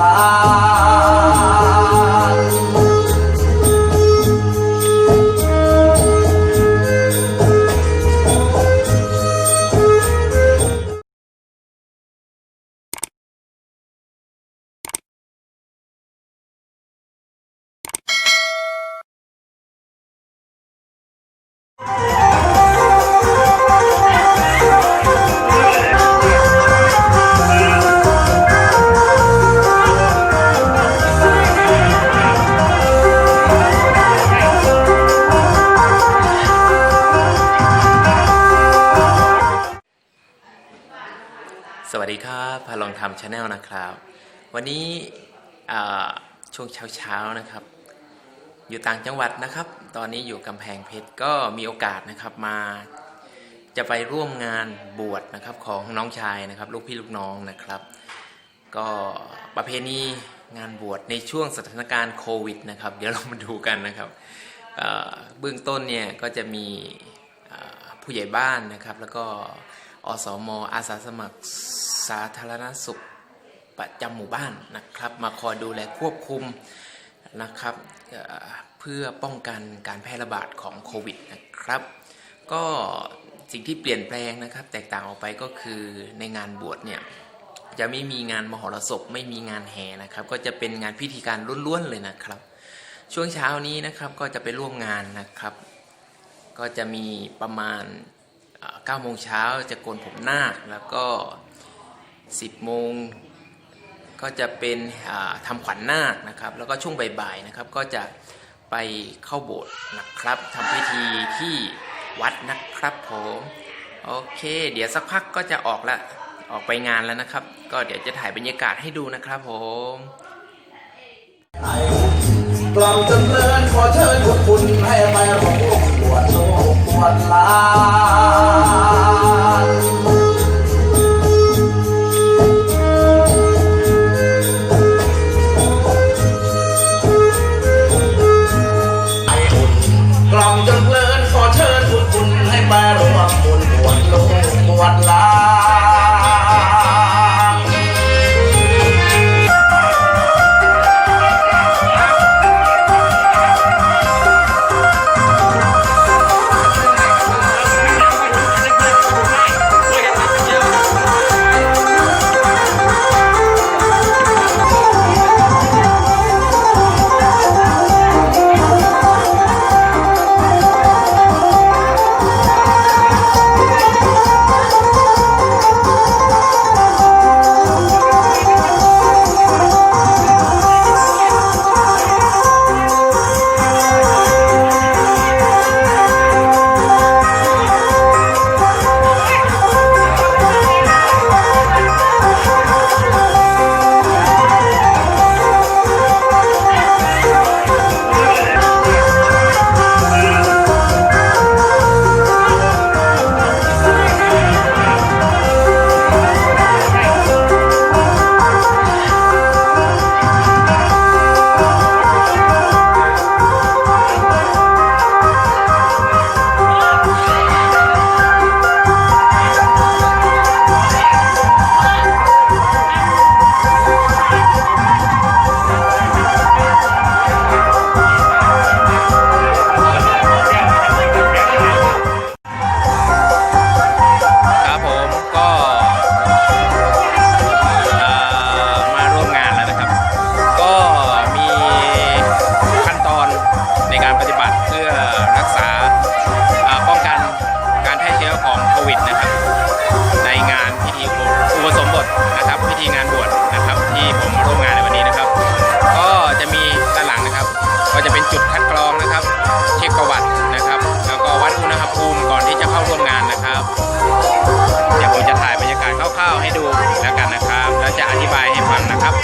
ลา พาลองทำชาแนลนะครับ วันนี้ช่วงเช้าๆนะครับ อยู่ต่างจังหวัดนะครับ ตอนนี้อยู่กำแพงเพชรก็มีโอกาสนะครับมา จะไปร่วมงานบวชนะครับของน้องชายนะครับ ลูกพี่ลูกน้องนะครับ ก็ประเพณีงานบวชในช่วงสถานการณ์โควิดนะครับ เดี๋ยวเรามาดูกันนะครับเบื้องต้นเนี่ยก็จะมีผู้ใหญ่บ้านนะครับ แล้วก็อสมอาสาสมัคร สาธารณสุขประจำหมู่บ้านนะครับ มาคอยดูแลควบคุมนะครับเอ่อเพื่อป้องกันการแพร่ระบาดของโควิดนะครับ ก็สิ่งที่เปลี่ยนแปลงนะครับ แตกต่างออกไปก็คือในงานบวชเนี่ยจะไม่มีงานมหรสพไม่มีงานแห่นะครับ ก็จะเป็นงานพิธีการล้วนๆเลยนะครับ ช่วงเช้านี้นะครับก็จะไปร่วมงานนะครับ ก็จะมีประมาณ9โมงเช้าจะโกนผมนาคแล้วก็ 10 โมงก็จะเป็นอ่าทำขวัญนาคนะครับ แล้วก็ช่วงบ่ายๆนะครับ ก็จะไปเข้าโบสถ์นะครับทำพิธีที่วัดนะครับผมโอเค เดี๋ยวสักพักก็จะออกละออกไปงานแล้วนะครับ ก็เดี๋ยวจะถ่ายบรรยากาศให้ดูนะครับผมกล่อมจนเพลินขอเชิญคุณให้ไปร่วมบวชโลกบวชลา ที่งานบวชนะครับ ที่ผมร่วมงานในวันนี้นะครับ ก็จะมีด้านหลังนะครับ ก็จะเป็นจุดคัดกรองนะครับ เช็คประวัตินะครับ แล้วก็วัดอุณหภูมิก่อนที่จะเข้าร่วมงานนะครับ เดี๋ยวผมจะถ่ายบรรยากาศคร่าวๆให้ดูแล้วกันนะครับ แล้วจะอธิบายให้ฟังนะครับ